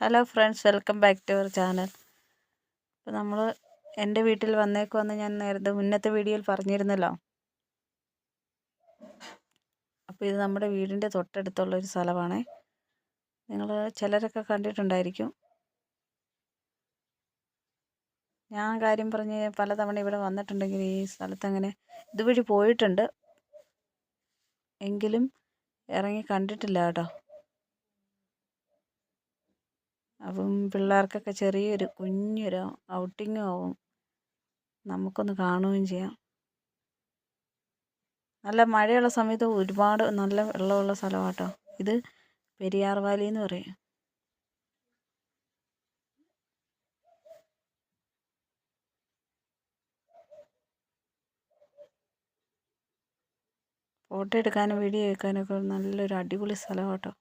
Hello friends welcome back to our channel അപ്പോൾ നമ്മൾ എന്റെ വീട്ടിൽ വന്നേക്കുമെന്ന് ഞാൻ നേരത്തെ മുന്നത്തെ വീഡിയോയിൽ പറഞ്ഞിരുന്നല്ലോ. അപ്പോൾ ഇത് നമ്മുടെ വീടിന്റെ തൊട്ടടുത്തുള്ള ഒരു സ്ഥലമാണ്. നിങ്ങൾ ചിലരൊക്കെ കണ്ടിട്ടുണ്ടായിരിക്കും. ഞാൻ കാര്യം പറഞ്ഞ് പലതവണ ഇവിടെ വന്നിട്ടുണ്ടെങ്കിൽ ഈ സ്ഥലത്ത് അങ്ങനെ ഇതുവഴി പോയിട്ടുണ്ട്. എങ്കിലും ഇറങ്ങി കണ്ടിട്ടില്ല കേട്ടോ. അപ്പം പിള്ളേർക്കൊക്കെ ചെറിയൊരു കുഞ്ഞൊരു ഔട്ടിങ്ങും ആവും. നമുക്കൊന്ന് കാണുകയും ചെയ്യാം. നല്ല മഴയുള്ള സമയത്ത് ഒരുപാട് നല്ല വെള്ളമുള്ള സ്ഥലമാണ് കേട്ടോ ഇത് പെരിയാർ വാലി എന്ന് പറയും. ഫോട്ടോ എടുക്കാനും വീഡിയോ എടുക്കാനൊക്കെ നല്ലൊരു അടിപൊളി സ്ഥലമാണ് കേട്ടോ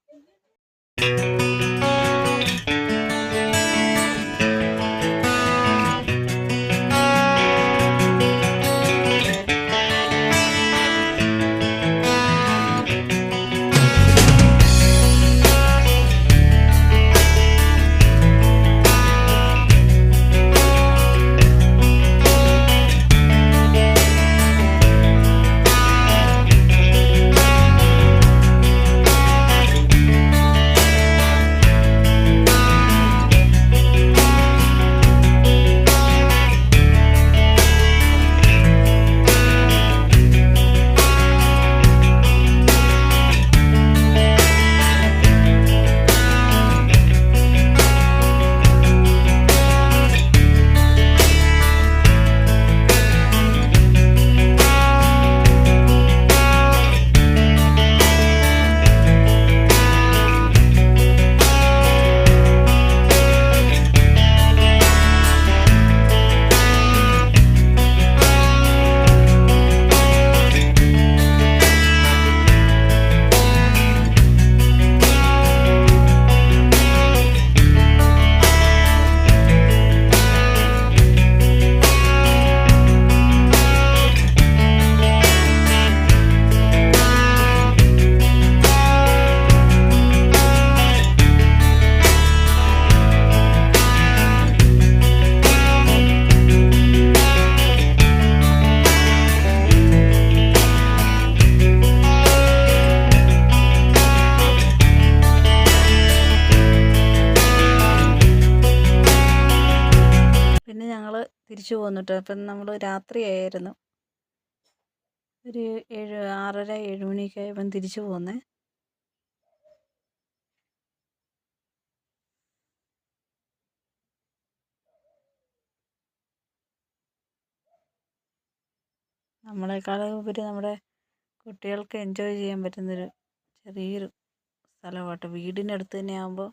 തിരിച്ചു പോന്നിട്ട് അപ്പം നമ്മൾ രാത്രിയായിരുന്നു ഒരു ഏഴ് ആറര ഏഴ് മണിയൊക്കെ ആയപ്പം തിരിച്ചു പോന്നേ. നമ്മളെക്കാളും ഉപരി നമ്മുടെ കുട്ടികൾക്ക് എൻജോയ് ചെയ്യാൻ പറ്റുന്നൊരു ചെറിയൊരു സ്ഥലമാട്ടോ വീടിനടുത്ത് തന്നെ ആകുമ്പോൾ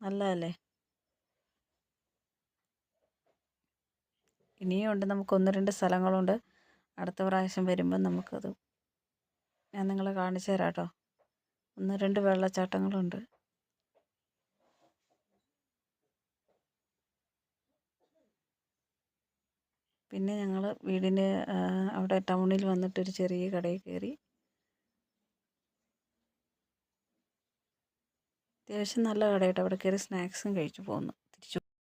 നല്ലതല്ലേ? ഇനിയും ഉണ്ട്. നമുക്ക് ഒന്ന് രണ്ട് സ്ഥലങ്ങളുണ്ട്. അടുത്ത പ്രാവശ്യം വരുമ്പം നമുക്കത് ഞാൻ നിങ്ങളെ കാണിച്ചു തരാം കേട്ടോ ഒന്ന് രണ്ട് വെള്ളച്ചാട്ടങ്ങളുണ്ട്. പിന്നെ ഞങ്ങൾ വീടിന്റെ അവിടെ ടൗണിൽ വന്നിട്ടൊരു ചെറിയ കടയിൽ കയറി. അത്യാവശ്യം നല്ല കടയായിട്ട് അവിടെ കയറി സ്നാക്സും കഴിച്ചു തിരിച്ചു